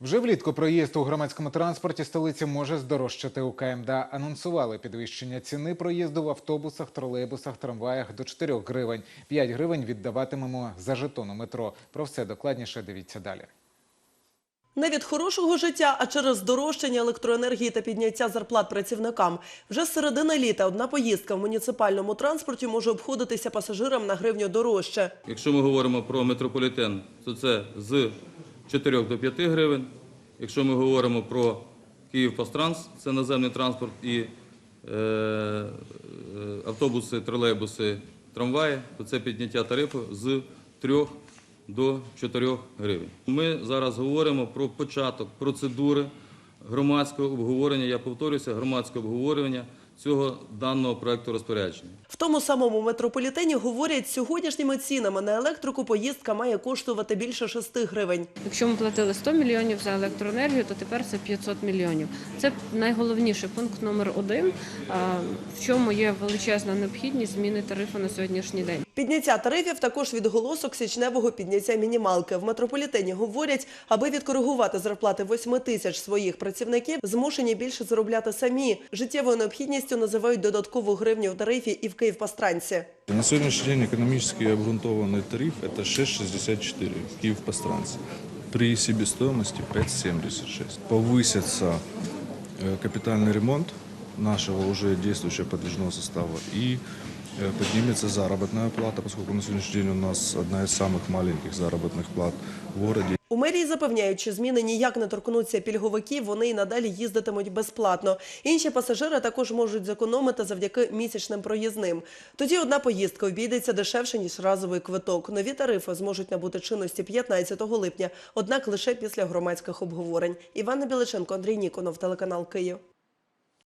Вже влітку проїзд у громадському транспорті столиці може здорожчати. У КМДА анонсували підвищення ціни проїзду в автобусах, тролейбусах, трамваях до 4 гривень. 5 гривень віддаватимемо за жетон у метро. Про все докладніше дивіться далі. Не від хорошого життя, а через здорожчання електроенергії та підняття зарплат працівникам. Вже з середини літа одна поїздка в муніципальному транспорті може обходитися пасажирам на гривню дорожче. Якщо ми говоримо про метрополітен, то це з 4 до 5 гривень. Якщо ми говоримо про Київпастранс, це наземний транспорт і е, е, автобуси, тролейбуси, трамваї, то це підняття тарифу з 3 до 4 гривень. Ми зараз говоримо про початок процедури громадського обговорення, я повторюся, громадського обговорення цього даного проекту розпорядження. В тому самому метрополітені говорять, сьогоднішніми цінами на електрику поїздка має коштувати більше 6 гривень. Якщо ми платили 100 мільйонів за електроенергію, то тепер це 500 мільйонів. Це найголовніший пункт номер один, в чому є величезна необхідність зміни тарифу на сьогоднішній день. Підняття тарифів також відголосок січневого підняття мінімалки. В метрополітені говорять, аби відкоригувати зарплати 8 тисяч своїх працівників, змушені більше заробляти самі. Життєвою необхідністю називають додаткову гривню в тарифі і в Київпастранці. На сегодняшний день экономически обґрунтованный тариф – это 6,64 в Киев-Постранце. При себестоимости 5,76. Повысится э, капитальный ремонт нашего уже действующего подвижного состава и э, поднимется заработная плата, поскольку на сегодняшний день у нас одна из самых маленьких заработных плат в городе. Мерії запевняють, що зміни ніяк не торкнуться пільговиків, вони й надалі їздитимуть безплатно. Інші пасажири також можуть зекономити завдяки місячним проїзним. Тоді одна поїздка обійдеться дешевше, ніж разовий квиток. Нові тарифи зможуть набути чинності 15 липня, однак лише після громадських обговорень. Івана Біличенко, Андрій Ніконов, телеканал Київ.